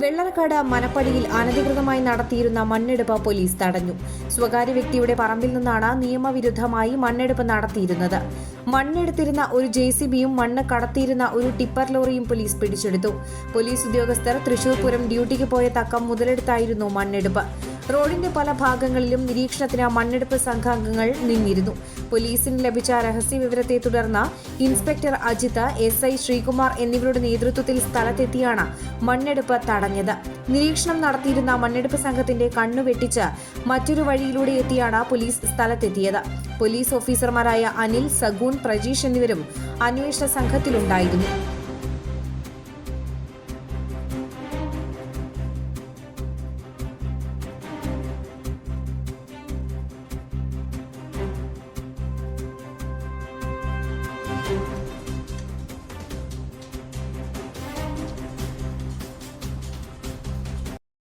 വെള്ളറക്കാട് മനപ്പടിയിൽ അനധികൃതമായി നടത്തിയിരുന്ന മണ്ണെടുപ്പ് പോലീസ് തടഞ്ഞു. സ്വകാര്യ വ്യക്തിയുടെ പറമ്പിൽ നിന്നാണ് നിയമവിരുദ്ധമായി മണ്ണെടുപ്പ് നടത്തിയിരുന്നത്. മണ്ണെടുത്തിരുന്ന ഒരു ജെ സി ബിയും മണ്ണ് കടത്തിയിരുന്ന ഒരു ടിപ്പർ ലോറിയും പോലീസ് പിടിച്ചെടുത്തു. പോലീസ് ഉദ്യോഗസ്ഥർ തൃശൂർ പൂരം ഡ്യൂട്ടിക്ക് പോയ തക്കം മുതലെടുത്തായിരുന്നു മണ്ണെടുപ്പ്. റോഡിന്റെ പല ഭാഗങ്ങളിലും നിരീക്ഷണത്തിന് മണ്ണെടുപ്പ് സംഘാംഗങ്ങൾ നിന്നിരുന്നു. പോലീസിന് ലഭിച്ച രഹസ്യ വിവരത്തെ തുടർന്ന് inspector Ajith S I Sreekumar എന്നിവരുടെ നേതൃത്വത്തിൽ സ്ഥലത്തെത്തിയാണ് മണ്ണെടുപ്പ് തടഞ്ഞത്. നിരീക്ഷണം നടത്തിയിരുന്ന മണ്ണെടുപ്പ് സംഘത്തിന്റെ കണ്ണുവെട്ടിച്ച് മറ്റൊരു വഴിയിലൂടെ എത്തിയാണ് പോലീസ് സ്ഥലത്തെത്തിയത്. പോലീസ് ഓഫീസർമാരായ അനിൽ സഗൂൺ പ്രജീഷ് എന്നിവരും അന്വേഷണ സംഘത്തിലുണ്ടായിരുന്നു.